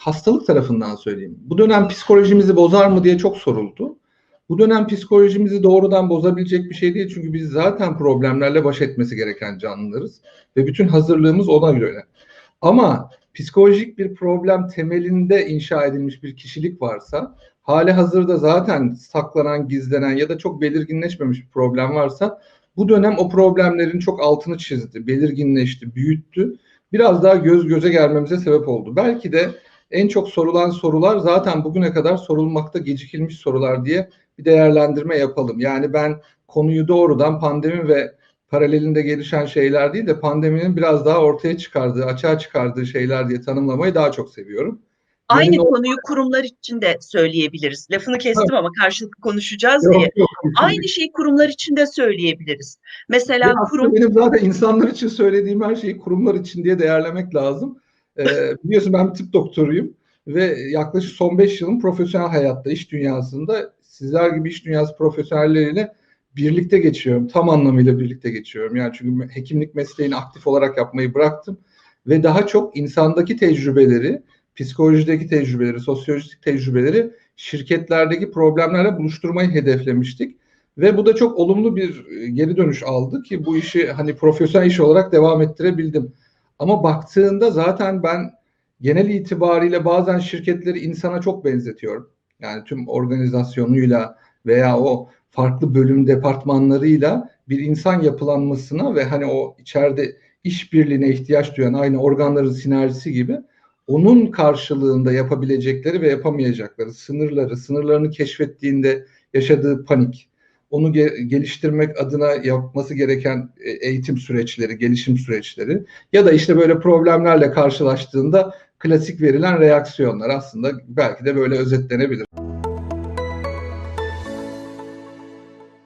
hastalık tarafından söyleyeyim. Bu dönem psikolojimizi bozar mı diye çok soruldu. Bu dönem psikolojimizi doğrudan bozabilecek bir şey değil. Çünkü biz zaten problemlerle baş etmesi gereken canlılarız. Ve bütün hazırlığımız ona göre. Ama psikolojik bir problem temelinde inşa edilmiş bir kişilik varsa, hali hazırda zaten saklanan, gizlenen ya da çok belirginleşmemiş bir problem varsa, bu dönem o problemlerin çok altını çizdi, belirginleşti, büyüttü. Biraz daha göz göze gelmemize sebep oldu. Belki de en çok sorulan sorular zaten bugüne kadar sorulmakta gecikilmiş sorular diye bir değerlendirme yapalım. Yani ben konuyu doğrudan pandemi ve paralelinde gelişen şeyler değil de pandeminin biraz daha ortaya çıkardığı, açığa çıkardığı şeyler diye tanımlamayı daha çok seviyorum. Aynı Benim o- konuyu kurumlar için de söyleyebiliriz. Lafını kestim ama karşılıklı konuşacağız Yok, diye. yok, Aynı şeyi kurumlar için de söyleyebiliriz. Mesela Ya kurum benim zaten insanlar için söylediğim her şeyi kurumlar için diye değerlemek lazım. Ee, biliyorsun ben bir tıp doktoruyum ve yaklaşık son 5 yılın profesyonel hayatta, iş dünyasında sizler gibi iş dünyası profesyonelleriyle birlikte geçiyorum. Tam anlamıyla birlikte geçiyorum. Yani çünkü hekimlik mesleğini aktif olarak yapmayı bıraktım ve daha çok insandaki tecrübeleri, psikolojideki tecrübeleri, sosyolojik tecrübeleri şirketlerdeki problemlerle buluşturmayı hedeflemiştik. Ve bu da çok olumlu bir e, geri dönüş aldı ki bu işi hani profesyonel iş olarak devam ettirebildim. Ama baktığında zaten ben genel itibariyle bazen şirketleri insana çok benzetiyorum. Yani tüm organizasyonuyla veya o farklı bölüm departmanlarıyla bir insan yapılanmasına ve hani o içeride işbirliğine ihtiyaç duyan aynı organların sinerjisi gibi onun karşılığında yapabilecekleri ve yapamayacakları sınırları, sınırlarını keşfettiğinde yaşadığı panik, onu ge- geliştirmek adına yapması gereken e, eğitim süreçleri, gelişim süreçleri ya da işte böyle problemlerle karşılaştığında klasik verilen reaksiyonlar aslında belki de böyle özetlenebilir.